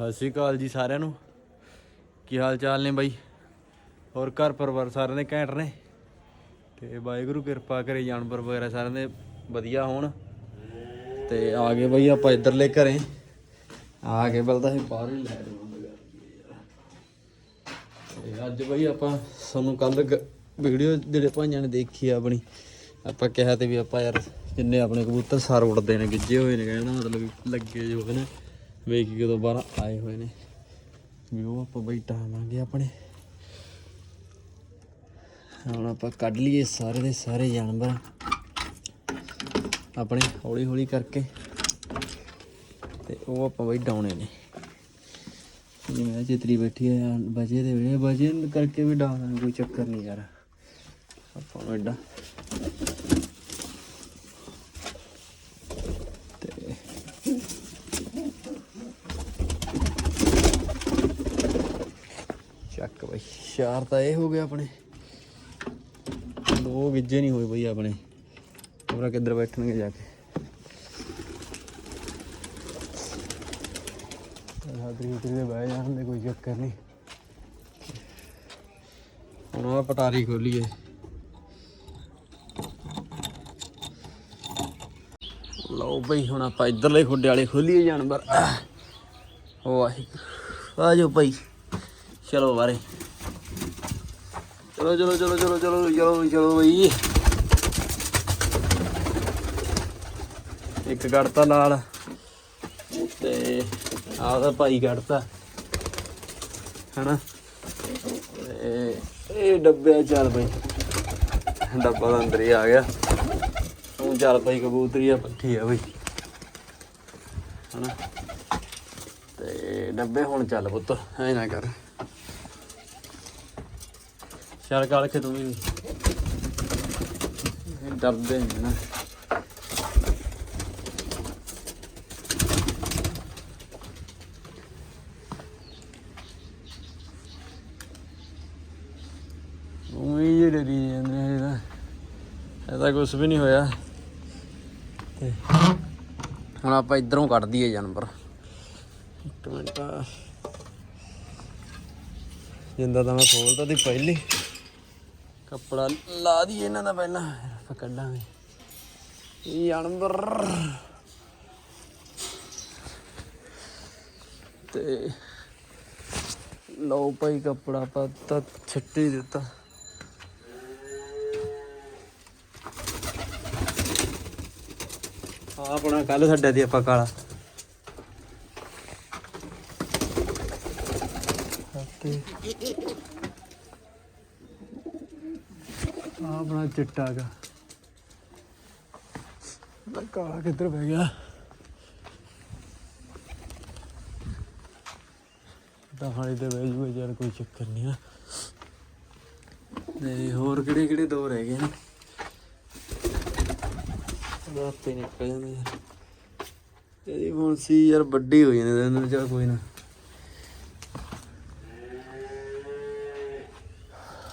ਸਤਿ ਸ਼੍ਰੀ ਅਕਾਲ ਜੀ ਸਾਰਿਆਂ ਨੂੰ। ਕੀ ਹਾਲ ਚਾਲ ਨੇ ਬਾਈ? ਹੋਰ ਘਰ ਪਰਿਵਾਰ ਸਾਰਿਆਂ ਦੇ ਘੈਂਟ ਨੇ? ਤੇ ਵਾਹਿਗੁਰੂ ਕਿਰਪਾ ਕਰੇ, ਜਾਨਵਰ ਵਗੈਰਾ ਸਾਰਿਆਂ ਦੇ ਵਧੀਆ ਹੋਣ। ਤੇ ਆ ਗਏ ਬਾਈ ਆਪਾਂ ਇੱਧਰਲੇ ਘਰੇ। ਆ ਕੇ ਬਲਦਾ ਸੀ ਬਾਹਰ ਹੀ ਲੈ ਤੇ ਅੱਜ ਬਾਈ ਆਪਾਂ ਸਾਨੂੰ ਕੱਲ ਵੀਡੀਓ ਜਿਹੜੇ ਭਾਈਆਂ ਨੇ ਦੇਖੀ ਆ ਆਪਣੀ, ਆਪਾਂ ਕਿਹਾ ਤੇ ਵੀ ਆਪਾਂ ਯਾਰ ਜਿੰਨੇ ਆਪਣੇ ਕਬੂਤਰ ਸਾਰ ਉੱਡਦੇ ਨੇ ਗਿੱਜੇ ਹੋਏ ਨੇ ਕਹਿੰਦਾ ਮਤਲਬ ਲੱਗੇ ਜੋ ਨੇ? ਵੇਖ ਕੇ ਕਦੋਂ ਬਾਹਰ ਆਏ ਹੋਏ ਨੇ। ਵੀ ਉਹ ਆਪਾਂ ਬਈ ਟਾਵਾਂਗੇ ਆਪਣੇ। ਹੁਣ ਆਪਾਂ ਕੱਢ ਲਈਏ ਸਾਰੇ ਦੇ ਸਾਰੇ ਜਾਨਵਰ। ਆਪਣੇ ਹੌਲੀ ਹੌਲੀ ਕਰਕੇ। ਤੇ ਉਹ ਆਪਾਂ ਬਈ ਡਾਉਣੇ ਨੇ। ਜਿਵੇਂ ਚਿਤਰੀ ਬੈਠੀ ਆ ਬਜੇ ਦੇ ਵੇਲੇ। ਬਜੇ ਕਰਕੇ ਵੀ ਡਾਉਣਾ ਕੋਈ ਚੱਕਰ ਨਹੀਂ ਯਾਰ। ਆਪਾਂ ਨੂੰ ਐਡਾ ਤੇ ਚੱਕ ਬਈ ਚਾਰ ਤਾਂ ਇਹ ਹੋ ਗਿਆ ਆਪਣੇ। ਦੋ ਗਿੱਜੇ ਨਹੀਂ ਹੋਏ ਬਈ ਆਪਣੇ। ਹੋਰ ਕਿੱਧਰ ਬੈਠਣਗੇ ਜਾ ਕੇ। ਹਾਦਰੀ ਉਤਰੀ ਦੇ ਬਹਿ ਜਾਂਦੇ ਕੋਈ ਚੱਕਰ ਨਹੀਂ। ਹੁਣ ਆ ਪਟਾਰੀ ਖੋਲੀਏ। ਲਓ ਬਈ, ਹੁਣ ਆਪਾਂ ਇੱਧਰਲੇ ਖੁੱਡੇ ਵਾਲੇ ਖੋਲੀਏ ਜਾਨਵਰ। ਵਾਹਿਗੁਰੂ। ਆ ਜਾਓ ਭਾਈ ਚਲੋ ਬਾਰੇ। ਚਲੋ ਚਲੋ ਚਲੋ ਚਲੋ ਚਲੋ ਚਲੋ ਚਲੋ ਬਈ। ਇੱਕ ਕੱਢਤਾ ਨਾਲ ਤੇ ਆਹ ਤਾਂ ਭਾਈ ਕੱਢਤਾ, ਹਨਾ? ਤੇ ਇਹ ਡੱਬੇ ਚੱਲ ਬਈ। ਡੱਬਾ ਤਾਂ ਅੰਦਰ ਹੀ ਆ ਗਿਆ। ਤੂੰ ਚੱਲ ਪਈ ਕਬੂਤਰੀ ਆ, ਪੱਠੀ ਆ ਬਈ। ਹਨਾ? ਤੇ ਡੱਬੇ ਹੁਣ ਚੱਲ ਪੁੱਤ, ਐ ਨਾ ਕਰ। ਚੱਲ ਕਾਲ ਕੇ ਤੂੰ ਵੀ ਇਹ ਡਰਦੇ ਨੇ ਨਾ। ਉਹ ਇਹ ਡਰੀ ਜਾਂਦੇ ਨੇ ਇਹਦਾ ਇਹਦਾ ਕੁਝ ਵੀ ਨਹੀਂ ਹੋਇਆ। ਤੇ ਹੁਣ ਆਪਾਂ ਇਧਰੋਂ ਕੱਢ ਦਈਏ ਜਾਨਵਰ। ਇੱਕ ਮਿੰਟ। ਜਿੰਦਾ ਤਾਂ ਮੈਂ ਖੋਲਤਾ ਦੀ ਪਹਿਲੀ। ਕੱਪੜਾ ਲਾ ਦਈਏ ਇਹਨਾਂ ਦਾ ਪਹਿਲਾਂ। ਫਿਰ ਕੱਢਾਂਗੇ। ਇਹ ਜਾਨਵਰ ਤੇ ਲਓ ਭਾਈ ਕੱਪੜਾ, ਆਪਾਂ ਤਾਂ ਛੱਟੀ ਦਿੱਤਾ। ਆਪਣਾ ਕੱਲ ਛੱਡਿਆ ਦੀ ਆਪਾਂ ਕਾਲਾ। ਤੇ ਆ ਆਪਣਾ ਚਿੱਟਾ ਗਾ ਨਾ ਕਾਲਾ ਕਿੱਧਰ ਬਹਿ ਗਿਆ? ਤਾਂ ਹਾਲੇ ਤੇ ਬਹਿ ਜੂਗਾ, ਯਾਰ ਕੋਈ ਚੱਕਰ ਨਹੀਂ ਆ। ਤੇ ਹੋਰ ਕਿਹੜੇ ਕਿਹੜੇ ਦੋ ਰਹਿ ਗਏ ਨੇ? ਉਹਦਾ ਨਿਕਲ ਜਾਂਦਾ ਯਾਰ। ਇਹਦੀ ਫੋਨਸੀ ਯਾਰ, ਵੱਡੀ ਹੋ ਜਾਂਦੀ ਇਹਨੂੰ ਚਾ ਕੋਈ ਨਾ।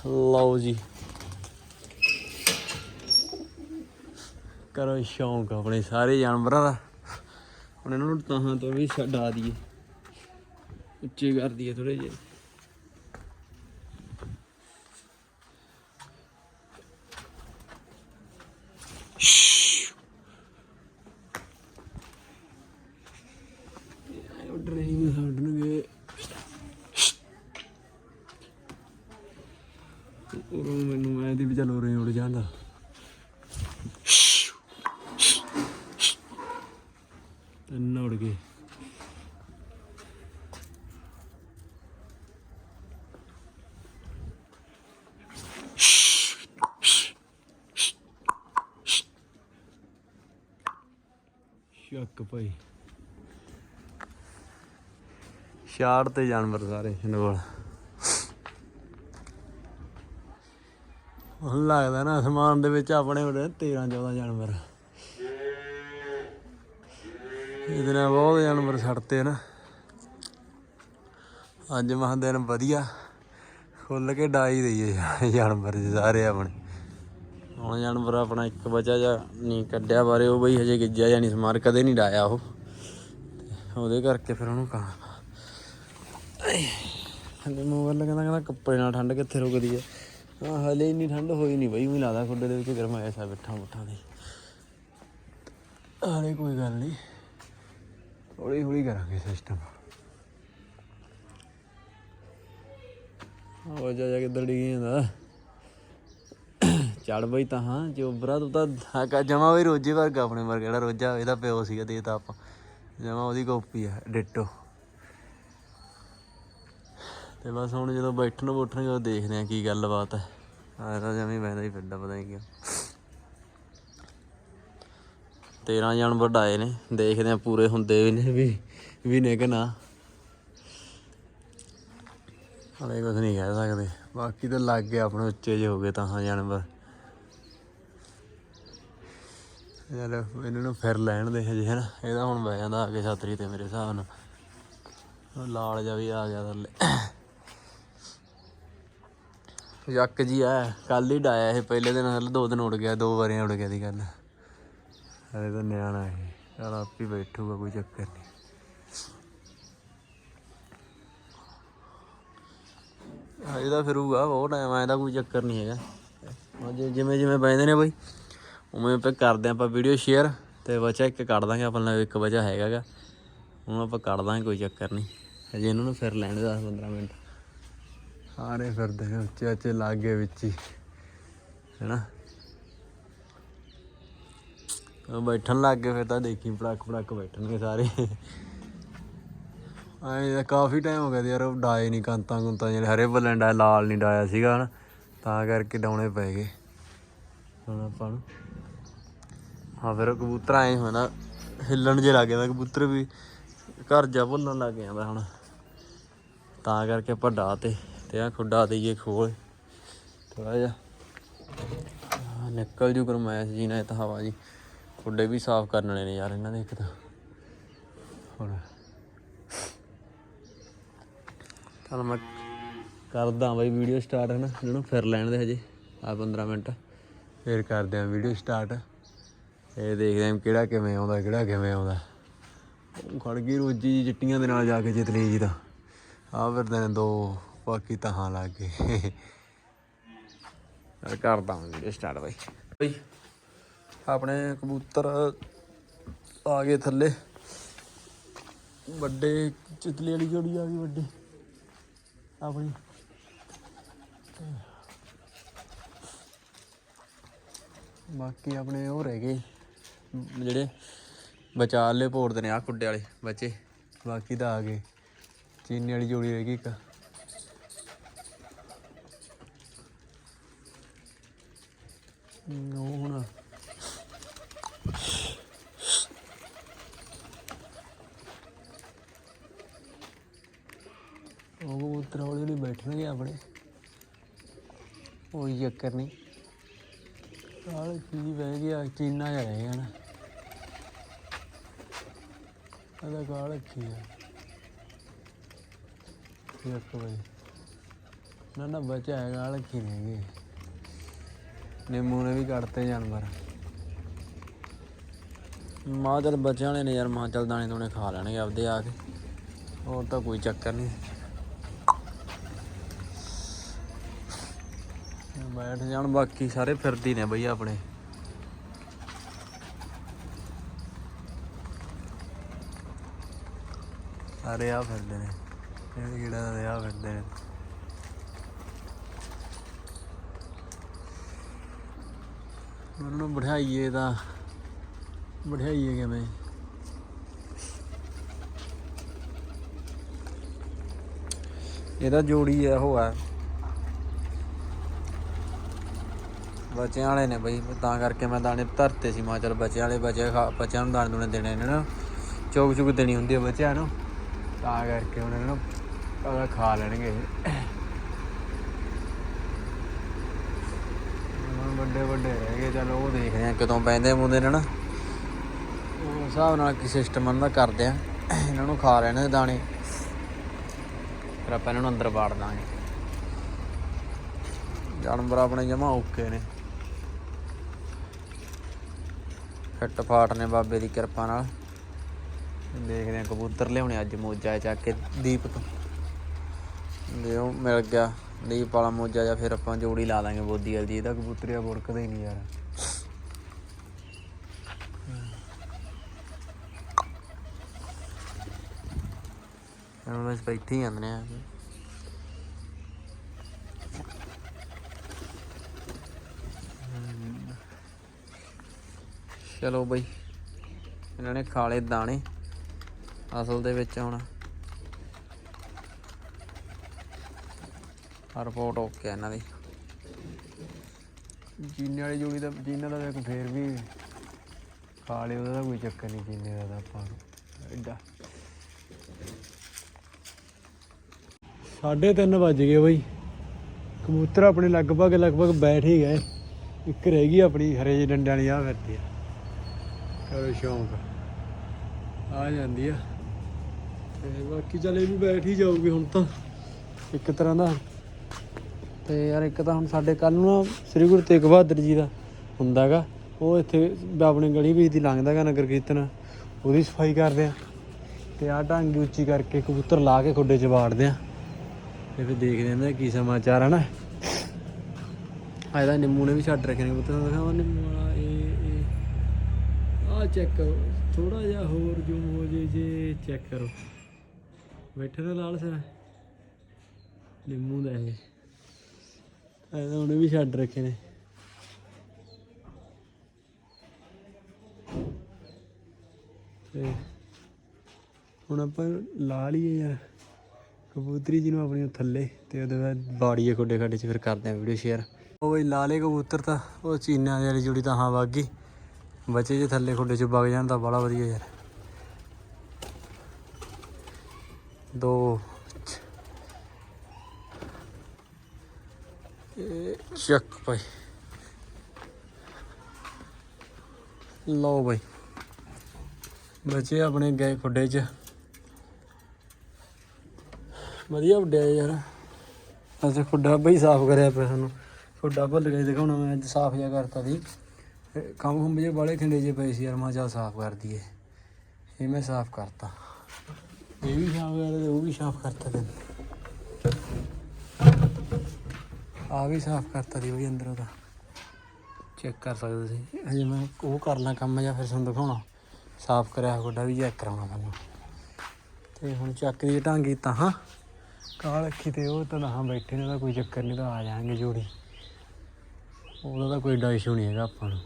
ਲਓ ਜੀ। ਕਰੋ ਸ਼ੌਂਕ ਆਪਣੇ ਸਾਰੇ ਜਾਨਵਰਾਂ ਦਾ। ਹੁਣ ਇਹਨਾਂ ਨੂੰ ਤਾਹਾਂ ਤੋਂ ਵੀ ਛਡਾ ਦਈਏ। ਉੱਚੇ ਕਰ ਦਈਏ ਥੋੜੇ ਜਿਹੇ ਇਹ ਉੱਡ ਰਹੀ ਨੇ ਛੱਡਣਗੇ ਉਹ ਮੈਨੂੰ ਮੈਂ ਦੀ ਵੀ ਚੱਲ ਉਰੇ ਉੱਡ ਜਾਂਦਾ ਤਿੰਨ ਉੱਡ ਗਏ ਸ਼ੱਕ ਭਾਈ ਸ਼ਾੜ ਤੇ ਜਾਨਵਰ ਸਾਰੇ ਨਵਲ ਹੁਣ ਲੱਗਦਾ ਨਾ ਅਸਮਾਨ ਦੇ ਵਿੱਚ ਆਪਣੇ ਉੜੇ 13 14 ਜਾਨਵਰ। ਇਹਦੇ ਨਾਲ ਬਹੁਤ ਜਾਨਵਰ ਛੱਡਤੇ ਨਾ। ਅੱਜ ਮਹਾਂ ਦਿਨ ਵਧੀਆ। ਖੁੱਲ ਕੇ ਡਾਈ ਦਈਏ ਜਾਨਵਰ ਜੀ ਸਾਰੇ ਆਪਣੇ। ਹੁਣ ਜਾਨਵਰ ਆਪਣਾ ਇੱਕ ਬਚਾ ਜਾ ਨਹੀਂ ਕੱਢਿਆ ਬਾਰੇ, ਉਹ ਬਈ ਹਜੇ ਗਿੱਜਿਆ ਜਾਂ ਨਹੀਂ ਸਮਾਰ ਕਦੇ ਨਹੀਂ ਡਾਇਆ ਉਹ। ਉਹਦੇ ਕਰਕੇ ਫਿਰ ਉਹਨੂੰ ਕਹਾਂ। ਹਲੇ ਮੋਬਾਈਲ ਕਹਿੰਦਾ ਕਹਿੰਦਾ ਕੱਪੜੇ ਨਾਲ ਠੰਡ ਕਿੱਥੇ ਰੁਕਦੀ ਹੈ ਹਾਂ, ਹਲੇ ਇੰਨੀ ਠੰਡ ਹੋਈ ਨਹੀਂ ਬਈ ਮੈਨੂੰ ਲੱਗਦਾ ਖੁੱਡੇ ਦੇ ਵਿੱਚ ਗਰਮਾਇਆ ਸਾ ਬਿੱਠਾ ਮੁੱਠਾ ਦੀ ਹਲੇ ਕੋਈ ਗੱਲ ਨਹੀਂ। ਹੌਲੀ ਹੌਲੀ ਕਰਾਂਗੇ ਸਿਸਟਮ ਹੋ ਜਾ ਜਾ ਕਿੱਧਰ ਡਿੱਗੀ ਜਾਂਦਾ। ਚੜ ਬਈ ਤਾਂ ਹਾਂ ਚੋਬਰਾ ਤੂੰ ਤਾਂ ਹਾਕਾ ਜਮਾ ਵੀ ਰੋਜੇ ਵਰਗਾ ਆਪਣੇ ਵਰਗਾ, ਜਿਹੜਾ ਰੋਜਾ ਇਹਦਾ ਪਿਓ ਸੀਗਾ, ਦੇਤਾ ਆਪਾਂ। ਜਮਾ ਉਹਦੀ ਕਾਪੀ ਆ, ਡਿਟੋ। ਤੇ ਬਸ ਹੁਣ ਜਦੋਂ ਬੈਠਣ ਬੁੱਠਣਗੇ ਉਹ ਦੇਖਦੇ ਆ ਕੀ ਗੱਲਬਾਤ ਹੈ। ਆ ਤਾਂ ਜਮੀ ਬੈਂਦਾ ਹੀ ਫਿਰਦਾ ਪਤਾ ਨਹੀਂ ਕਿਉਂ। 13 ਜਾਨਵਰ ਆਏ ਨੇ, ਦੇਖਦੇ ਆ ਪੂਰੇ ਹੁੰਦੇ ਵੀ ਨੇ ਵੀ ਵੀ ਨੇ ਕਿ ਨਾ। ਹਲੇ ਕੁਝ ਨਹੀਂ ਕਹਿ ਸਕਦੇ, ਬਾਕੀ ਤਾਂ ਲੱਗ ਗਏ ਆਪਣੇ ਉੱਚੇ ਜਿਹੇ ਹੋ ਗਏ ਤਾਂ ਹਾਂ ਜਾਨਵਰ। ਯਾਰ ਇਹਨਾਂ ਨੂੰ ਫਿਰ ਲੈਣ ਦੇ ਹਜੇ, ਹਨ। ਇਹਦਾ ਹੁਣ ਬਹਿ ਜਾਂਦਾ ਆ ਕੇ ਛਤਰੀ ਤੇ ਮੇਰੇ ਹਿਸਾਬ ਨਾਲ। ਲਾਲ ਜਿਹਾ ਵੀ ਆ ਗਿਆ ਥੱਲੇ। ਯੱਕ ਜੀ ਆ ਕੱਲ ਹੀ ਡਾਇਆ ਇਹ ਪਹਿਲੇ ਦਿਨ ਹਲ ਦੋ ਦਿਨ ਉੜ ਗਿਆ, ਦੋ ਵਾਰੀਆਂ ਉੜ ਗਿਆ ਦੀ ਗੱਲ। ਹਲੇ ਤਾਂ ਨਿਆਣਾ ਇਹ ਚਲ ਆਪ ਹੀ ਬੈਠੂਗਾ, ਕੋਈ ਚੱਕਰ ਨਹੀਂ ਹਜੇ ਤਾਂ ਫਿਰੂਗਾ ਉਹ ਟਾਈਮ ਆਇਆ ਦਾ ਕੋਈ ਚੱਕਰ ਨਹੀਂ ਹੈਗਾ। ਉਹ ਜਿਵੇਂ ਜਿਵੇਂ ਬੈਂਦੇ ਨੇ ਬਈ, ਉਵੇਂ ਆਪਾਂ ਕਰਦੇ ਆਪਾਂ ਵੀਡੀਓ ਸ਼ੇਅਰ ਤੇ ਬੱਚਾ ਇੱਕ ਕੱਢ ਦਾਂਗੇ, ਆਪਾਂ ਨਾਲ ਇੱਕ ਵਜਾ ਹੈਗਾਗਾ। ਹੁਣ ਆਪਾਂ ਕੱਢ ਦਾਂਗੇ, ਕੋਈ ਚੱਕਰ ਨਹੀਂ ਹਜੇ ਇਹਨਾਂ ਨੂੰ ਫਿਰ ਲੈਣ ਦੇ 10 15 ਮਿੰਟ। ਸਾਰੇ ਫਿਰਦੇ ਨੇ ਉੱਚੇ ਉੱਚੇ ਲਾਗੇ ਵਿੱਚ ਹੀ, ਹੈਨਾ? ਉਹ ਬੈਠਣ ਲੱਗ ਗਏ, ਫਿਰ ਤਾਂ ਦੇਖੀ ਪੜਕ ਪੜਕ ਬੈਠਣਗੇ ਸਾਰੇ। ਆਏ ਤਾਂ ਕਾਫੀ ਟਾਈਮ ਹੋ ਗਿਆ ਸੀ ਯਾਰ, ਉਹ ਡਾਏ ਨਹੀਂ ਕੰਤਾਂ ਕੁੰਤਾਂ ਜਿਹੜੇ ਹਰੇ ਬੱਲੇ ਡਾਇਆ ਲਾਲ ਨਹੀਂ ਡਾਇਆ ਸੀਗਾ, ਹਨਾ? ਤਾਂ ਕਰਕੇ ਡਾਉਣੇ ਪੈ ਗਏ। ਹੁਣ ਆਪਾਂ ਨੂੰ, ਹਾਂ, ਫਿਰ ਉਹ ਕਬੂਤਰ ਆਏ ਹੋਣਾ ਹਿੱਲਣ ਜੇ ਲੱਗ ਜਾਂਦਾ ਕਬੂਤਰ ਵੀ ਘਰ ਜਾ ਭੁੱਲਣ ਲੱਗ ਜਾਂਦਾ ਹੁਣ। ਤਾਂ ਕਰਕੇ ਆਪਾਂ ਡਾ ਤੇ ਤੇ ਆ ਖੁੱਡਾ ਦੇਈਏ ਖੋਲ। ਥੋੜਾ ਜਿਹਾ। ਨਿਕਲ ਜੂ ਗਰਮੈਸ਼ ਜੀ ਨਾ ਤਾਂ ਹਵਾ ਜੀ। ਖੁੱਡੇ ਵੀ ਸਾਫ਼ ਕਰਨ ਵਾਲੇ ਨੇ ਯਾਰ ਇਹਨਾਂ ਦੇ ਇੱਕ ਤਾਂ। ਹੁਣ ਚਲ ਮੈਂ ਕਰਦਾ ਬਾਈ ਵੀਡੀਓ ਸਟਾਰਟ ਹੈ ਨਾ ਇਹਨਾਂ ਫਿਰ ਲੈਣ ਦੇ ਹਜੇ। ਆ 15 ਮਿੰਟ। ਫਿਰ ਕਰਦੇ ਆ ਵੀਡੀਓ ਸਟਾਰਟ। ਇਹ ਦੇਖਦੇ ਆ ਕਿਹੜਾ ਕਿਵੇਂ ਆਉਂਦਾ, ਕਿਹੜਾ ਕਿਵੇਂ ਆਉਂਦਾ। ਖੜ ਗਈ ਰੋਜੀ ਚਿੱਟੀਆਂ ਦੇ ਨਾਲ ਜਾ ਕੇ ਚਿਤਲੀ ਜੀ ਦਾ ਆ ਫਿਰਦੇ ਨੇ ਦੋ। ਬਾਕੀ ਤਾਂ ਹਾਂ ਲੱਗ ਗਏ। ਕਰਦਾ ਵੀਡੀਓ ਸਟਾਰਟ ਬਾਈ। ਬਾਈ ਆਪਣੇ ਕਬੂਤਰ ਆ ਗਏ ਥੱਲੇ। ਵੱਡੇ ਚਿਤਲੀ ਵਾਲੀ ਜੋੜੀ ਆ ਗਈ ਵੱਡੀ। ਆਪਣੀ। ਬਾਕੀ ਆਪਣੇ ਉਹ ਰਹਿ ਗਏ। ਜਿਹੜੇ ਬਚਾ ਲੈ ਪੋੜਦੇ ਨੇ ਆ ਕੁੱਡੇ ਵਾਲੇ ਬੱਚੇ। ਬਾਕੀ ਤਾਂ ਆ ਗਏ। ਚੀਨੀ ਵਾਲੀ ਜੋੜੀ ਰਹਿ ਗਈ ਇੱਕ ਹਮ, ਉਹ ਹੁਣ ਉਹ ਕਬੂਤਰ ਹੌਲੀ ਹੌਲੀ ਬੈਠਣਗੇ ਆਪਣੇ ਕੋਈ ਚੱਕਰ ਨਹੀਂ ਕਾਲ ਕੀ ਬਹਿ ਗਿਆ, ਚੀਨਾ ਜਿਹਾ ਰਹਿ ਗਿਆ ਨਾ ਇਹਦਾ ਕਾਲ ਰੱਖੀ ਆ। ਇੱਕ ਬਈ ਨਾ ਨਾ ਬਚਾ ਹੈ ਕਾਲ ਰੱਖੀ ਨਹੀਂ ਹੈਗੀ ਨਿੰਮੂ ਨੇ ਵੀ ਕੱਢਤੇ ਜਾਨਵਰ। ਮਾਂ ਚਲ ਬੱਚਿਆਂ ਵਾਲੇ ਨੇ ਯਾਰ, ਮਾਂ ਚੱਲ ਦਾਣੇ ਦੋਣੇ ਖਾ ਲੈਣਗੇ ਆਪਦੇ ਆ ਕੇ। ਹੋਰ ਤਾਂ ਕੋਈ ਚੱਕਰ ਨਹੀਂ। ਬੈਠ ਜਾਣ, ਬਾਕੀ ਸਾਰੇ ਫਿਰਦੀ ਨੇ ਬਈ ਆਪਣੇ। ਸਾਰੇ ਆ ਫਿਰਦੇ ਨੇ। ਇਹ ਕਿਹੜਾ ਆ ਫਿਰਦੇ ਨੇ। ਉਹਨਾਂ ਨੂੰ ਬਿਠਾਈਏ ਤਾਂ, ਬਿਠਾਈਏ ਕਿਵੇਂ? ਇਹਦਾ ਜੋੜੀ ਆ। ਉਹ ਹੈ ਬੱਚਿਆਂ ਵਾਲੇ ਨੇ ਬਈ, ਤਾਂ ਕਰਕੇ ਮੈਂ ਦਾਣੇ ਧਰਤੇ ਸੀ, ਮਾ ਚਲ ਬੱਚਿਆਂ ਵਾਲੇ ਬੱਚੇ ਖਾ, ਬੱਚਿਆਂ ਨੂੰ ਦਾਣੇ ਦੂਣੇ ਦੇਣੇ ਨੇ ਨਾ, ਚੌਕ ਚੁਕ ਦੇਣੀ ਹੁੰਦੀ ਹੈ ਬੱਚਿਆਂ ਨੂੰ, ਤਾਂ ਕਰਕੇ ਉਹਨਾਂ ਨੂੰ ਪਤਾ ਖਾ ਲੈਣਗੇ ਵੱਡੇ ਵੱਡੇ ਰਹਿ ਗਏ, ਚਲ ਉਹ ਦੇਖਦੇ ਆ ਕਦੋਂ ਪੈਂਦੇ ਮੁੰਦੇ ਨੇ ਨਾ। ਉਹ ਹਿਸਾਬ ਨਾਲ ਕੀ ਸਿਸਟਮ ਉਹਨਾਂ ਦਾ ਕਰਦੇ ਆ, ਇਹਨਾਂ ਨੂੰ ਖਾ ਲੈਣੇ ਦੇ ਦਾਣੇ। ਫਿਰ ਆਪਾਂ ਇਹਨਾਂ ਨੂੰ ਅੰਦਰ ਬਾੜ ਦਾਂਗੇ। ਜਾਨਵਰ ਆਪਣੇ ਜਮਾ ਓਕੇ ਨੇ। ਫਿੱਟ ਫਾਟ ਨੇ ਬਾਬੇ ਦੀ ਕਿਰਪਾ ਨਾਲ। ਦੇਖਦੇ ਆ ਕਬੂਤਰ ਲਿਆਉਣੇ ਅੱਜ ਮੋਜਾ ਚੱਕ ਕੇ ਦੀਪ ਤੋਂ। ਜੇ ਮਿਲ ਗਿਆ, ਦੀਪ ਵਾਲਾ ਮੋਜਾ ਜਾਂ ਫਿਰ ਆਪਾਂ ਜੋੜੀ ਲਾ ਲਾਂਗੇ ਬੋਦੀ ਵਾਲੀ ਦੀ ਇਹਦਾ ਕਬੂਤਰੀਆ ਬੁੜਕਦਾ ਹੀ ਨਹੀਂ ਯਾਰ। ਹੁਣ ਬਸ ਬੈਠੇ ਹੀ ਜਾਂਦੇ ਆ ਚਲੋ ਬਈ ਇਹਨਾਂ ਨੇ ਖਾਲੇ ਦਾਣੇ। ਅਸਲ ਦੇ ਵਿੱਚ ਹੁਣ ਰਿਪੋਰਟ ਓਕੇ ਇਹਨਾਂ ਦੀ। ਜੀਨੇ ਵਾਲੀ ਜੋੜੀ ਦਾ ਜੀਨਾ ਦਾ ਵੇਖ ਫੇਰ ਵੀ ਖਾ ਲਿਓ ਉਹਦਾ ਕੋਈ ਚੱਕਰ ਨਹੀਂ ਜੀਨੇ ਦਾ ਤਾਂ ਆਪਾਂ ਨੂੰ। ਐਡਾ। ਸਾਢੇ ਤਿੰਨ ਵੱਜ ਗਏ ਬਈ। ਕਬੂਤਰ ਆਪਣੇ ਲਗਭਗ ਲਗਭਗ ਬੈਠ ਹੀ ਗਏ। ਇੱਕ ਰਹਿ ਗਈ ਆਪਣੀ ਹਰੇ ਜਿਹੇ ਡੰਡਿਆਂ ਵਾਲੀ ਆ ਫਿਰਦੀ ਆ। ਕਰੋ ਸ਼ੌਂਕ ਆ। ਜਾਂਦੀ ਆ। ਤੇ ਬਾਕੀ ਚੱਲ ਇਹ ਵੀ ਬੈਠ ਹੀ ਜਾਊਗੀ ਹੁਣ ਤਾਂ। ਇੱਕ ਤਰ੍ਹਾਂ ਦਾ। ਤੇ ਯਾਰ ਇੱਕ ਤਾਂ ਹੁਣ ਸਾਡੇ ਕੱਲ ਨੂੰ ਨਾ ਸ੍ਰੀ ਗੁਰੂ ਤੇਗ ਬਹਾਦਰ ਜੀ ਦਾ ਹੁੰਦਾਗਾ ਉਹ ਇੱਥੇ ਆਪਣੇ ਗਲੀ ਵਿੱਚ ਦੀ ਲੰਘਦਾਗਾ ਨਗਰ ਕੀਰਤਨ। ਉਹਦੀ ਸਫ਼ਾਈ ਕਰਦੇ ਆ। ਤੇ ਆ ਢਾਂਗੀ ਉੱਚੀ ਕਰਕੇ ਕਬੂਤਰ ਲਾ ਕੇ ਖੁੱਡੇ 'ਚ ਵਾੜਦੇ ਆ। ਤੇ ਫਿਰ ਦੇਖਦੇ ਆਂ ਕੀ ਸਮਾਚਾਰ ਆ ਨਾ। ਆ ਇਹਦਾ ਨਿੰਮੂ ਨੇ ਵੀ ਛੱਡ ਰੱਖੇ ਨੇ ਪੁੱਤ ਦਿਖਾਵਾ ਨਿੰਮੂ ਚੈੱਕ ਕਰੋ। ਥੋੜਾ ਜਿਹਾ ਹੋਰ ਜ਼ੂਮ ਹੋ ਜੇ ਜੇ ਚੈੱਕ ਕਰੋ। ਬੈਠੇ ਨਾ ਲਾਲ ਸਰ। ਨਿੰਮੂ ਦਾ ਇਹ। ਇਹਦਾ ਉਹਨੇ ਵੀ ਛੱਡ ਰੱਖੇ ਨੇ। ਤੇ ਹੁਣ ਆਪਾਂ ਲਾ ਲਈਏ ਯਾਰ। ਕਬੂਤਰੀ ਜੀ ਨੂੰ ਆਪਣੀ ਥੱਲੇ ਤੇ ਉਹਦੇ ਬਾਅਦ ਬਾੜੀਏ ਖੋਡੇ ਖਾਡੇ ਚ ਫਿਰ ਕਰਦੇ ਆ ਵੀਡੀਓ ਸ਼ੇਅਰ ਉਹ ਬਈ ਲਾਲੇ ਕਬੂਤਰ ਤਾਂ। ਉਹ ਚੀਨਾ ਵਾਲੀ ਜੁੜੀ ਤਾਂ ਹਾਂ ਵਗ। ਬੱਚੇ ਜੇ ਥੱਲੇ ਖੁੱਡੇ ਚ ਵਗ ਜਾਣ ਤਾਂ ਬੜਾ ਵਧੀਆ ਯਾਰ। ਦੋ ਚੱਕ ਭਾਈ। ਲਓ ਭਾਈ। ਬੱਚੇ ਆਪਣੇ ਗਏ ਖੁੱਡੇ ਚ। ਵਧੀਆ ਉੱਡਿਆ ਯਾਰ। ਅਸੀਂ ਖੁੱਡਾ ਬਈ ਸਾਫ਼ ਕਰਿਆ ਪਿਆ ਸਾਨੂੰ। ਖੁੱਡਾ ਭੁੱਲ ਗਏ ਦਿਖਾਉਣਾ ਮੈਂ, ਅੱਜ ਸਾਫ਼ ਜਿਹਾ ਕਰਤਾ ਸੀ। ਕੰਮ ਖੁੰਬ ਜੇ ਬਾਲੇ ਖਿੰਡੇ ਜੇ ਪਏ ਸੀ ਯਾਰ, ਮੈਂ ਚੱਲ ਸਾਫ਼ ਕਰ ਦਈਏ। ਇਹ ਮੈਂ ਸਾਫ਼ ਕਰਤਾ। ਇਹ ਵੀ ਸਾਫ਼ ਕਰਤਾ ਤੇ ਉਹ ਵੀ ਸਾਫ਼ ਕਰਤਾ ਤੇ ਆ ਵੀ ਸਾਫ਼ ਕਰਤਾ ਦੀ ਵੀ ਅੰਦਰੋਂ ਉਹਦਾ ਚੈੱਕ ਕਰ ਸਕਦੇ ਸੀ ਹਜੇ ਮੈਂ ਉਹ ਕਰਨਾ ਕੰਮ ਜਾਂ ਫਿਰ ਤੁਹਾਨੂੰ ਦਿਖਾਉਣਾ। ਸਾਫ਼ ਕਰਿਆ ਗੋਡਾ ਵੀ ਚੈੱਕ ਕਰਾਉਣਾ ਮੈਨੂੰ ਤੇ ਹੁਣ ਚੱਕ ਦੀ ਢਾਂਗੀ ਤਾਂ, ਹਾਂ। ਕਾਲ ਅੱਖੀ ਤੇ ਉਹ ਤਾਂ ਹਾਂ ਬੈਠੇ ਨੇ ਤਾਂ ਕੋਈ ਚੱਕਰ ਨਹੀਂ ਤਾਂ ਆ ਜਾਣਗੇ ਜੋੜੀ। ਉਹਦਾ ਤਾਂ ਕੋਈ ਏਡਾ ਇਸ਼ੂ ਨਹੀਂ ਹੈਗਾ ਆਪਾਂ ਨੂੰ।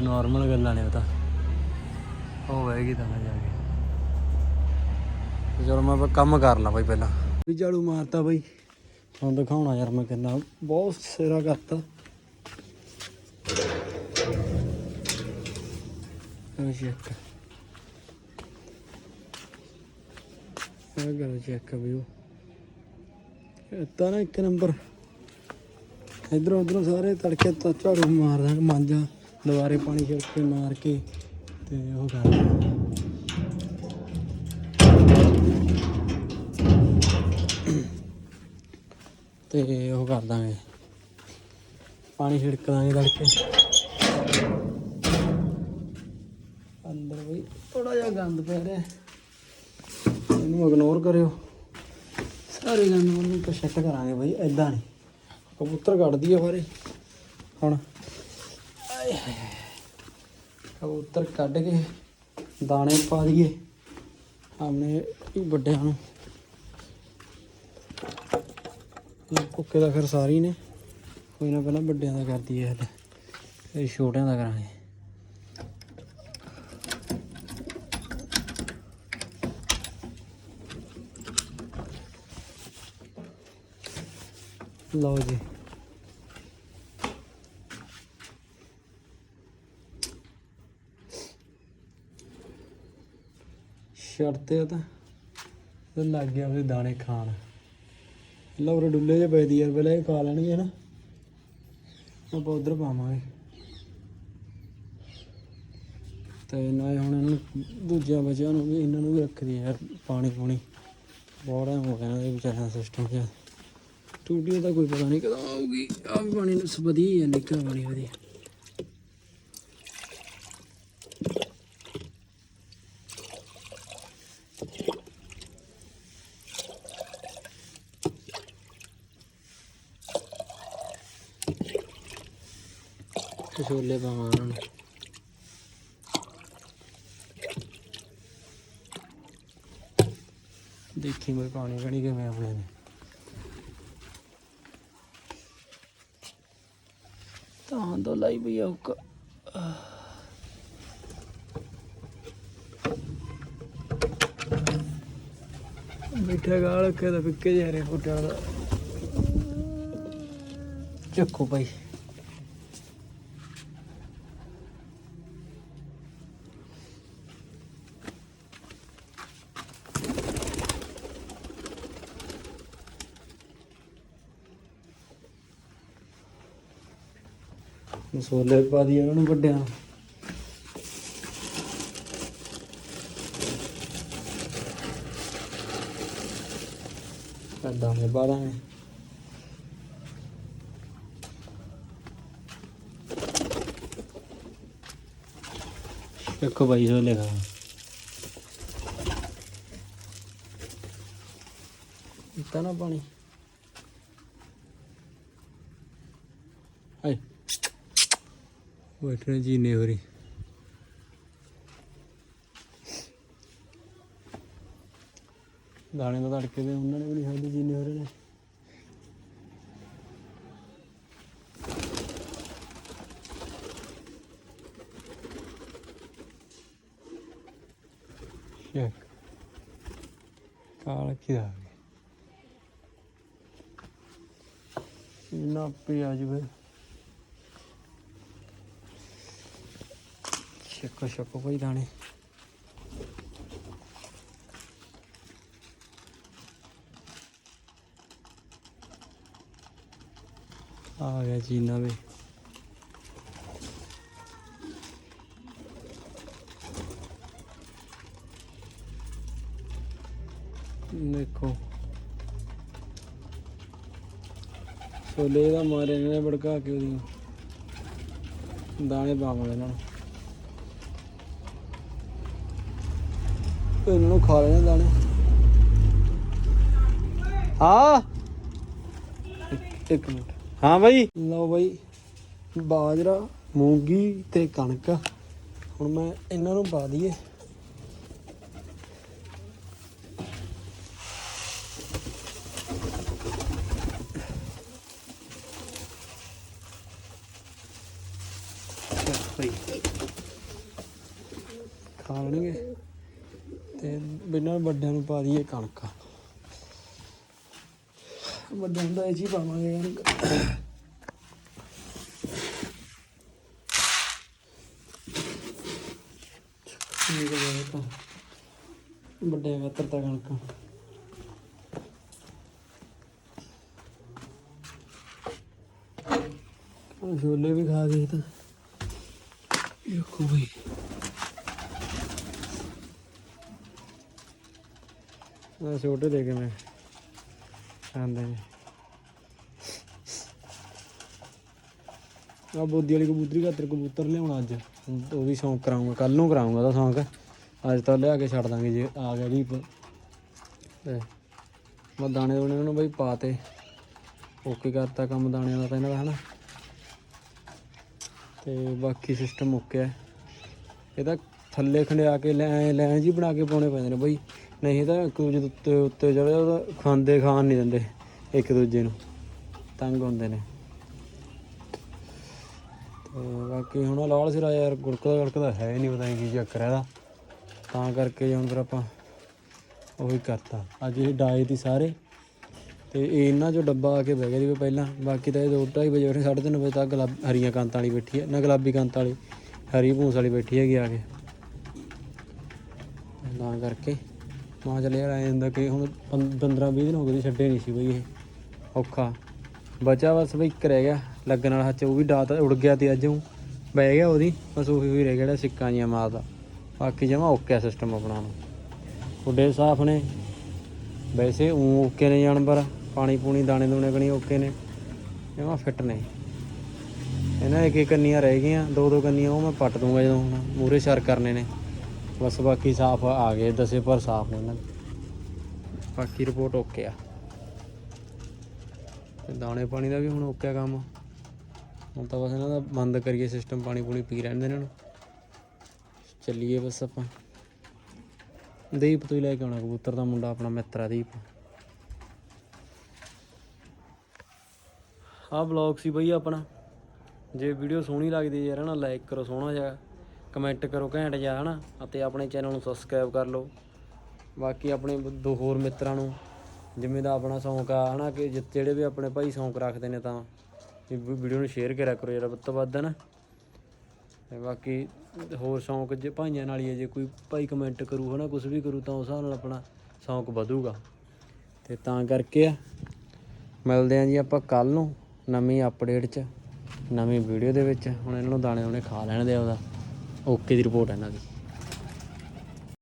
ਨਾਰਮਲ ਗੱਲਾਂ ਨੇ ਉਹ ਤਾਂ। ਹੋਏਗੀ ਤਾਂ ਮੈਂ ਜਾ ਕੇ। ਚਲੋ ਮੈਂ ਕੰਮ ਕਰ ਲਾਂ ਬਾਈ ਪਹਿਲਾਂ। ਵੀ ਝਾੜੂ ਮਾਰਤਾ ਬਾਈ। ਤੁਹਾਨੂੰ ਦਿਖਾਉਣਾ ਯਾਰ ਮੈਂ ਕਿੰਨਾ। ਬਹੁਤ ਸਿਰਾ ਕਰਤਾ। ਚੈੱਕ ਇਹ ਗੱਲ ਚੈੱਕ ਵੀ ਉਹ। ਇਹ ਤਾਂ ਨਾ ਇੱਕ ਨੰਬਰ ਇਧਰੋਂ ਉਧਰੋਂ ਸਾਰੇ ਤੜਕੇ ਝਾੜੂ ਮਾਰ ਦਾਂਗੇ ਮਾਂਜਾ। ਦੁਬਾਰੇ ਪਾਣੀ ਛਿੜਕ ਮਾਰ ਕੇ ਤੇ ਉਹ ਕਰ ਦਾਂਗੇ। ਤੇ ਉਹ ਕਰ ਦਾਂਗੇ। ਪਾਣੀ ਛਿੜਕ ਦਾਂਗੇ ਤੜਕੇ। ਅੰਦਰ ਵੀ ਥੋੜਾ ਜਿਹਾ ਗੰਦ ਪੈ ਰਿਹਾ। ਇਹਨੂੰ ਇਗਨੋਰ ਕਰਿਓ। ਸਾਰੇ ਗੰਦ ਨੂੰ ਤਾਂ ਸੈੱਟ ਕਰਾਂਗੇ ਬਈ ਐਦਾਂ ਨਹੀਂ। ਕਬੂਤਰ ਕੱਢਦੀ ਆ ਬਾਰੇ। ਹੁਣ ਹਾਏ ਕਬੂਤਰ ਕੱਢ ਕੇ ਦਾਣੇ ਪਾ ਦਈਏ। ਆਪਣੇ ਵੱਡਿਆਂ ਨੂੰ। ਕੁੱਕੇ ਦਾ ਫਿਰ ਸਾਰੀ ਨੇ। ਕੋਈ ਨਾ ਪਹਿਲਾਂ ਵੱਡਿਆਂ ਦਾ ਕਰਦੀ ਹੈ ਹਲੇ। ਇਹ ਛੋਟਿਆਂ ਦਾ ਕਰਾਂਗੇ। ਲਓ ਜੀ। ਸ਼ਰਤੇ ਆ ਤਾਂ ਤੇ ਲੱਗ ਗਿਆ ਉਹਦੇ ਦਾਣੇ ਖਾਣ। ਲਓ ਡੁੱਲੇ ਜੇ ਪਏ ਦੀ ਯਾਰ, ਪਹਿਲਾਂ ਇਹ ਖਾ ਲੈਣਗੇ ਨਾ। ਆਪਾਂ ਉਧਰ ਪਾਵਾਂਗੇ। ਤੇ ਨਾ ਹੁਣ ਇਹਨਾਂ ਨੂੰ ਦੂਜਿਆਂ ਬੱਚਿਆਂ ਨੂੰ ਵੀ ਇਹਨਾਂ ਨੂੰ ਵੀ ਰੱਖਦੀ ਯਾਰ, ਪਾਣੀ ਪੂਣੀ। ਬੋੜਾ ਹੋ ਗਿਆ ਇਹਨਾਂ ਦੇ ਵਿਚਾਰਿਆਂ ਦਾ ਸਿਸਟਮ ਜਿਹਾ। ਟੂਟੀ ਦਾ ਕੋਈ ਪਤਾ ਨਹੀਂ ਕਦੋਂ ਆਊਗੀ। ਆ ਵੀ ਪਾਣੀ ਨੂੰ ਵਧੀਆ ਨਿੱਕਾ ਪਾਣੀ ਵਧੀਆ ਤੇ ਛੋਲੇ ਪਾਵਾਂ ਉਹਨਾਂ ਨੂੰ। ਦੇਖੀ ਮੈਂ ਪਾਣੀ ਕਣੀ ਕਿਵੇਂ ਆਪਣੇ ਨੇ। ਤਾਂ ਦੋ ਲਾਈ ਵੀ ਆਉਕ ਮਿੱਠਾ ਗਾਲ ਰੱਖਿਆ ਤਾਂ ਫਿੱਕੇ ਜਿਹੇ ਹਰੇ ਫੁੱਟਾਂ ਦਾ ਚੱਕੋ ਭਾਈ। ਮਸੋਲੇ ਪਾ ਦੀ ਉਹਨਾਂ ਨੂੰ ਵੱਡਿਆਂ ਨੂੰ। ਦੇ ਬਾਲਾਂ ਨੇ ਦੇਖੋ ਭਾਈ ਛੋਲੇ ਖਾ ਇतना ਨਾ ਪਾਣੀ। ਬੈਠੇ ਜੀ ਨੇ ਹੋ ਰਹੀ ਦਾਣੇ ਦਾ ਤੜਕੇ ਦੇ, ਉਹਨਾਂ ਨੇ ਵੀ ਨਹੀਂ ਖਾਧੀ ਜੀ ਨੇ ਹੋ ਰਹੇ ਨੇ ਸ਼ੇਕ ਕਾਲ ਕੀ ਆ ਗਿਆ? ਨਾ ਪਿਆਜ ਵੇ। ਛੱਕੋ ਛੱਕੋ ਭਾਈ ਦਾਣੇ। ਆ ਗਿਆ ਚੀਨਾ ਵੇ ਦੇਖੋ। ਛੋਲੇ ਦਾ ਮਾਰੇ ਨੇ ਭੜਕਾ ਕੇ ਉਹਦੀ ਦਾਣੇ ਪਾਵਾਂਗੇ ਇਹਨਾਂ ਨੂੰ। ਤੇ ਇਹਨਾਂ ਨੂੰ ਖਾ ਲੈਣੇ ਦਾਣੇ। ਇੱਕ- ਇੱਕ ਮਿੰਟ। ਹਾਂ ਬਾਈ। ਲਓ ਬਾਈ ਬਾਜਰਾ ਮੂੰਗੀ ਤੇ ਕਣਕ। ਹੁਣ ਮੈਂ ਇਹਨਾਂ ਨੂੰ ਪਾ ਦਈਏ ਭਾਈ ਖਾ ਲੈਣਗੇ ਤੇ ਬਿਨਾਂ ਵੱਡਿਆਂ ਨੂੰ ਪਾ ਦਈਏ ਕਣਕ। ਵੱਡਾ ਨੂੰ ਇਹ 'ਚ ਪਾਵਾਂਗੇ ਕਣਕ। ਠੀਕ ਹੈ ਤਾਂ ਵੱਡਿਆਂ ਖਾਤਰ ਤਾਂ ਕਣਕ। ਛੋਲੇ ਵੀ ਖਾ ਗਏ ਤਾਂ। ਦੇਖੋ ਬਈ। ਆ ਛੋਟੇ ਦੇ ਕੇ ਮੈਂ ਆਂਦੇ ਨੇ ਆ ਬੋਦੀ ਵਾਲੀ ਕਬੂਤਰੀ ਖਾਤਰ ਕਬੂਤਰ ਲਿਆਉਣਾ ਅੱਜ। ਉਹ ਵੀ ਸ਼ੌਂਕ ਕਰਾਉਂਗਾ ਕੱਲ ਨੂੰ ਕਰਾਉਂਗਾ ਉਹਦਾ ਸ਼ੌਂਕ। ਅੱਜ ਤਾਂ ਲਿਆ ਕੇ ਛੱਡ ਦਾਂਗੇ ਜੇ ਆ ਗਿਆ ਰੀਪ ਮੈਂ ਦਾਣੇ ਦੋਣੇ ਉਹਨੂੰ ਬਈ ਪਾਤੇ। ਓਕੇ ਕਰਤਾ ਕੰਮ ਦਾਣਿਆਂ ਦਾ ਤਾਂ ਇਹਨਾਂ ਦਾ, ਹਨਾ। ਤੇ ਬਾਕੀ ਸਿਸਟਮ ਓਕੇ ਹੈ ਇਹਦਾ ਥੱਲੇ ਖੰਡਿਆ ਕੇ ਲੈ ਲੈ ਜੀ ਬਣਾ ਕੇ ਪਾਉਣੇ ਪੈਂਦੇ ਨੇ ਬਈ। ਨਹੀਂ ਤਾਂ ਇੱਕ ਦੂਜੇ ਦੇ ਉੱਤੇ ਉੱਤੇ ਚੜੇ ਉਹਦਾ ਖਾਂਦੇ ਖਾਣ ਨਹੀਂ ਦਿੰਦੇ, ਇੱਕ ਦੂਜੇ ਨੂੰ। ਤੰਗ ਹੁੰਦੇ ਨੇ। ਤੇ ਬਾਕੀ ਹੁਣ ਲਾਲ ਸਿਰਾ ਯਾਰ ਗੁੜਕਦਾ ਗੜਕਦਾ ਹੈ ਨਹੀਂ, ਪਤਾ ਨਹੀਂ ਕੀ ਚੱਕਰ ਹੈ ਇਹਦਾ। ਤਾਂ ਕਰਕੇ ਹੁਣ ਫਿਰ ਆਪਾਂ ਉਹੀ ਕਰਤਾ। ਅੱਜ ਇਹ ਡਾਏ ਦੀ ਸਾਰੇ। ਤੇ ਇਹ ਇਹਨਾਂ ਚੋਂ ਡੱਬਾ ਆ ਕੇ ਬਹਿ ਗਿਆ ਜੀ ਪਹਿਲਾਂ। ਬਾਕੀ ਤਾਂ ਇਹ 2:30 ਵਜੇ ਬੈਠੇ 3:30 ਵਜੇ ਤੱਕ ਗੁਲਾਬ ਹਰੀਆਂ ਕਾਂਤਾਂ ਵਾਲੀ ਬੈਠੀ ਹੈ। ਨਾ ਗੁਲਾਬੀ ਕਾਂਤਾਂ ਵਾਲੀ, ਹਰੀ ਭੂਸ ਵਾਲੀ ਬੈਠੀ ਹੈਗੀ ਆ ਕੇ। ਤਾਂ ਕਰਕੇ ਮਾਂ ਚਲੇ ਯਾਰ ਐਂ ਹੁੰਦਾ ਕਿ ਹੁਣ 15 20 ਦਿਨ ਹੋ ਗਏ ਸੀ ਛੱਡੇ ਨਹੀਂ ਸੀ ਬਈ ਇਹ। ਔਖਾ। ਬਚਾ ਬਸ ਬਈ ਇੱਕ ਰਹਿ ਗਿਆ, ਲੱਗਣ ਵਾਲਾ ਹੱਥ ਉਹ ਵੀ ਡਾਤ ਉੜ ਗਿਆ ਤੇ ਅੱਜ ਉਹ ਬਹਿ ਗਿਆ ਉਹਦੀ, ਬਸ ਉਹੀ ਹੋਈ ਰਹਿ ਗਿਆ ਜਿਹੜਾ ਸਿੱਕਾਂ ਜੀਆਂ ਮਾਰਦਾ। ਬਾਕੀ ਜਮਾ ਓਕੇ ਸਿਸਟਮ ਆਪਣਾ ਨੂੰ ਖੁੱਡੇ ਸਾਫ਼ ਨੇ। ਵੈਸੇ ਉਹ ਓਕੇ ਨੇ ਜਾਨਵਰ, ਪਾਣੀ ਪੂਣੀ, ਦਾਣੇ ਦੂਣੇ ਕਣੀ ਓਕੇ ਨੇ। ਜਮਾ ਫਿੱਟ ਨੇ। ਇਹਨਾਂ ਇੱਕ ਇੱਕ ਕੰਨੀਆਂ ਰਹਿ ਗਈਆਂ ਦੋ ਦੋ ਕੰਨੀਆਂ ਉਹ ਮੈਂ ਪੱਟ ਦੂੰਗਾ ਜਦੋਂ ਹੁਣ ਮੂਰੇ ਸ਼ਰ ਕਰਨੇ ਨੇ। ਬਸ ਬਾਕੀ ਸਾਫ਼ ਆ ਗਏ, ਦਸੇ ਪਰ ਸਾਫ਼ ਨੇ ਇਹਨਾਂ ਦੇ। ਬਾਕੀ ਰਿਪੋਰਟ ਓਕੇ ਆ। ਤੇ ਦਾਣੇ ਪਾਣੀ ਦਾ ਵੀ ਹੁਣ ਓਕੇ ਆ ਕੰਮ। ਹੁਣ ਤਾਂ ਬਸ ਇਹਨਾਂ ਦਾ ਬੰਦ ਕਰੀਏ ਸਿਸਟਮ ਪਾਣੀ ਪੂਣੀ ਪੀ ਰਹਿਣ ਦੇ ਇਹਨਾਂ ਨੂੰ। ਚੱਲੀਏ ਬਸ ਆਪਾਂ। ਦੀਪ, ਤੋਂ ਹੀ ਲੈ ਕੇ ਆਉਣਾ, ਕਬੂਤਰ ਦਾ ਮੁੰਡਾ ਆਪਣਾ, ਮਿੱਤਰ ਆ ਦੀਪ। ਆਹ ਬਲੌਗ ਸੀ ਬਈ ਆਪਣਾ। ਜੇ ਵੀਡੀਓ ਸੋਹਣੀ ਲੱਗਦੀ ਯਾਰ ਹਨਾ ਲਾਈਕ ਕਰੋ, ਸੋਹਣਾ ਜਿਹਾ। ਕਮੈਂਟ ਕਰੋ ਘੈਂਟ ਜਿਹਾ, ਹਨਾ? ਅਤੇ ਆਪਣੇ ਚੈਨਲ ਨੂੰ ਸਬਸਕ੍ਰਾਈਬ ਕਰ ਲਓ। ਬਾਕੀ ਆਪਣੇ ਦੋ ਹੋਰ ਮਿੱਤਰਾਂ ਨੂੰ ਜਿਵੇਂ ਦਾ ਆਪਣਾ ਸ਼ੌਂਕ ਆ, ਹਨਾ, ਕਿ ਜਿ- ਜਿਹੜੇ ਵੀ ਆਪਣੇ ਭਾਈ ਸ਼ੌਂਕ ਰੱਖਦੇ ਨੇ ਤਾਂ ਵੀਡੀਓ ਨੂੰ ਸ਼ੇਅਰ ਕਰਿਆ ਕਰੋ ਯਾਰ ਵੱਧ ਤੋਂ ਵੱਧ ਨਾ ਤੇ ਬਾਕੀ ਹੋਰ ਸ਼ੌਂਕ ਜੇ ਭਾਈਆਂ ਨਾਲ ਹੀ ਹੈ ਜੇ ਕੋਈ ਭਾਈ ਕਮੈਂਟ ਕਰੂ, ਹਨਾ ਕੁਝ ਵੀ ਕਰੂ, ਤਾਂ ਉਸ ਹਿਸਾਬ ਨਾਲ ਆਪਣਾ ਸ਼ੌਂਕ ਵਧੂਗਾ। ਤੇ ਤਾਂ ਕਰਕੇ ਆ, ਮਿਲਦੇ ਆਂ ਜੀ ਆਪਾਂ ਕੱਲ ਨੂੰ ਨਵੀਂ ਅਪਡੇਟ 'ਚ, ਨਵੀਂ ਵੀਡੀਓ ਦੇ ਵਿੱਚ। ਹੁਣ ਇਹਨਾਂ ਨੂੰ ਦਾਣੇ ਉਹਨੇ ਖਾ ਲੈਣ ਦੇ ਉਹਦਾ। ਓਕੇ ਦੀ ਰਿਪੋਰਟ ਹੈ ਇਹਨਾਂ ਦੀ।